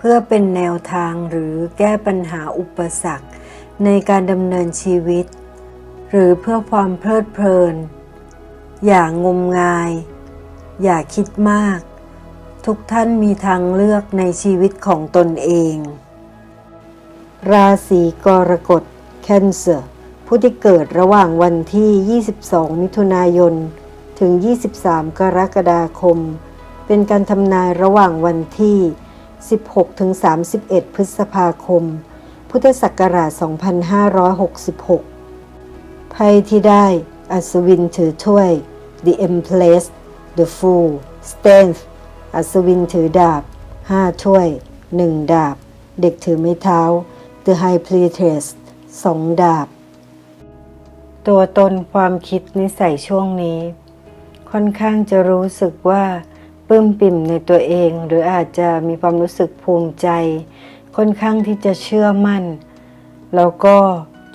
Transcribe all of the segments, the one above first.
พื่อเป็นแนวทางหรือแก้ปัญหาอุปสรรค ในการดำเนินชีวิต หรือเพื่อความเพลิดเพลิน อย่างงมงาย อย่าคิดมาก ทุกท่านมีทางเลือกในชีวิตของตนเอง ราศีกรกฎ Cancer ผู้ที่เกิดระหว่างวันที่ 22 มิถุนายน ถึง 23 กรกฎาคม เป็นการทำนายระหว่างวันที่ 16ถึง31 พฤษภาคม พุทธศักราช 2566 ไพ่ที่ได้ อัศวินถือถ้วย The Empress The Fool Strength อัศวินถือดาบ 5 ถ้วย 1 ดาบ เด็กถือไม้เท้า The High Priestess 2 ดาบ ตัวตนความคิดนิสัยช่วงนี้ ค่อนข้างจะรู้สึกว่า ปลื้มปิ่มในตัวเอง หรืออาจจะมีความรู้สึกภูมิใจ ค่อนข้างที่จะเชื่อมั่น แล้วก็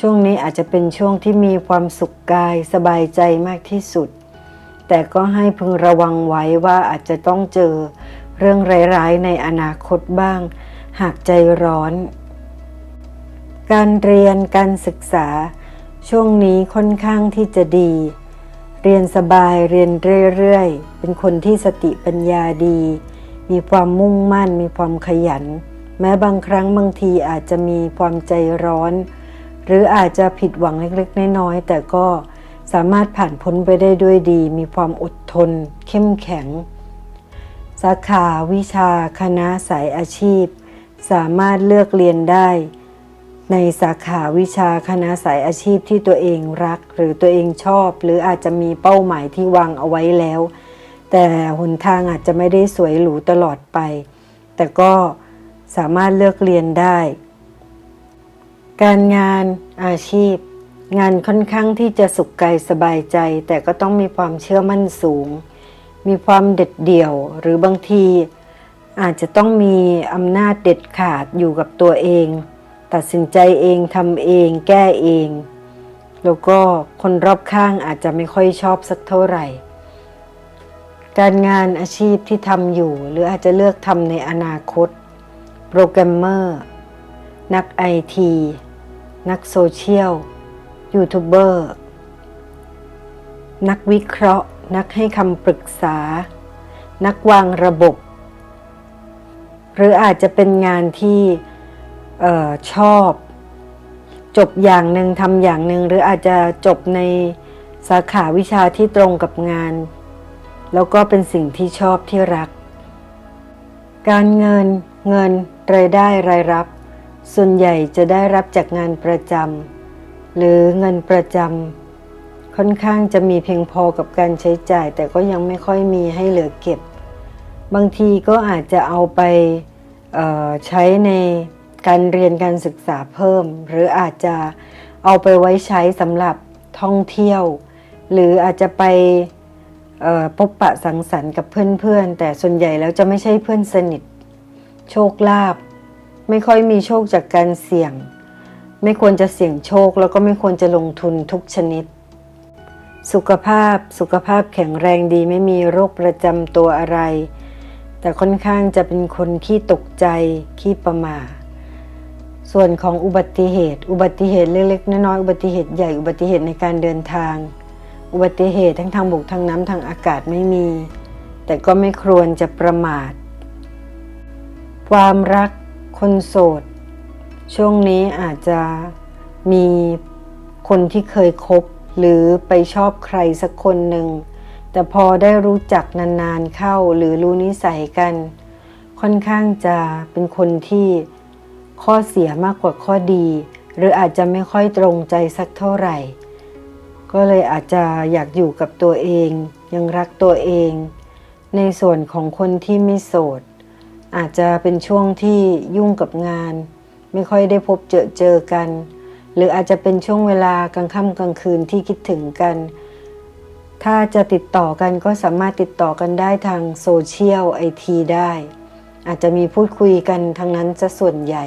ช่วงนี้อาจจะเป็นช่วงที่มีความสุขกายสบายใจมากที่สุด แต่ก็ให้พึงระวังไว้ว่าอาจจะต้องเจอเรื่องร้ายๆในอนาคตบ้าง หากใจร้อน การเรียนการศึกษา ช่วงนี้ค่อนข้างที่จะดี เรียนสบายเรียนเรื่อยๆ เป็นคนที่สติปัญญาดี มีความมุ่งมั่น มีความขยัน แม้บางครั้งบางทีอาจจะมีความใจร้อน หรืออาจจะผิดหวังเล็กๆ น้อยๆ แต่ก็สามารถผ่านพ้นไปได้ด้วยดี มีความอดทน เข้มแข็ง สาขาวิชาคณะสายอาชีพ สามารถเลือกเรียนได้ ในสาขาวิชาคณะสายอาชีพที่ตัวเองรัก หรือตัวเองชอบ หรืออาจจะมีเป้าหมายที่วางเอาไว้แล้ว แต่หนทางอาจจะไม่ได้สวยหรูตลอดไป แต่ก็สามารถเลือกเรียนได้ การงานอาชีพ งานค่อนข้างที่จะสุขกายสบายใจ แต่ก็ต้องมีความเชื่อมั่นสูง มีความเด็ดเดี่ยว หรือบางที อาจจะต้องมีอำนาจเด็ดขาดอยู่กับตัวเอง ตัดสินใจเองทำเอง แก้เอง แล้วก็คนรอบข้างอาจจะไม่ค่อยชอบสักเท่าไหร่ การงานอาชีพที่ทำอยู่ หรืออาจจะเลือกทำในอนาคต โปรแกรมเมอร์ นักไอทีนักโซเชียลยูทูบเบอร์ นักวิเคราะห์ นักให้คำปรึกษา นักวางระบบ หรืออาจจะเป็นงานที่ ออชอบ จบอย่างหนึ่งทำอย่างหนึ่งหรืออาจจะจบในสาขาวิชาที่ตรงกับงาน แล้วก็เป็นสิ่งที่ชอบที่รัก การเงินเงินรายได้รายรับ ส่วนใหญ่จะได้รับจากงานประจำหรือเงินประจำค่อนข้างจะมีเพียงพอกับการใช้จ่าย แต่ก็ยังไม่ค่อยมีให้เหลือเก็บ บางทีก็อาจจะเอาไปใช้ใน การเรียนการศึกษาเพิ่ม หรืออาจจะเอาไปไว้ใช้สำหรับท่องเที่ยว หรืออาจจะไปพบปะสังสรรค์กับเพื่อนๆ แต่ส่วนใหญ่แล้วจะไม่ใช่เพื่อนสนิท โชคลาภไม่ค่อยมีโชคจากการเสี่ยง ไม่ควรจะเสี่ยงโชคแล้วก็ไม่ควรจะลงทุนทุกชนิด สุขภาพสุขภาพแข็งแรงดีไม่มีโรคประจำตัวอะไร แต่ค่อนข้างจะเป็นคนขี้ตกใจขี้ประมา ส่วนของอุบัติเหตุ อุบัติเหตุเล็กๆน้อยๆอุบัติเหตุใหญ่อุบัติเหตุในการเดินทาง อุบัติเหตุทั้งทางบกทางน้ำทางอากาศไม่มี แต่ก็ไม่ควรจะประมาท ความรักคนโสด ช่วงนี้อาจจะมีคนที่เคยคบ หรือไปชอบใครสักคนหนึ่ง แต่พอได้รู้จักนานๆเข้าหรือรู้นิสัยกัน ค่อนข้างจะเป็นคนที่ ข้อเสียมากกว่าข้อดี หรืออาจจะไม่ค่อยตรงใจสักเท่าไหร่ ก็เลยอาจจะอยากอยู่กับตัวเอง ยังรักตัวเอง ในส่วนของคนที่ไม่โสด อาจจะเป็นช่วงที่ยุ่งกับงาน ไม่ค่อยได้พบเจอเจอกัน หรืออาจจะเป็นช่วงเวลากลางค่ำกลางคืนที่คิดถึงกัน ถ้าจะติดต่อกันก็สามารถติดต่อกันได้ทางโซเชียลไอทีได้อาจจะมีพูดคุยกันทางนั้นจะส่วนใหญ่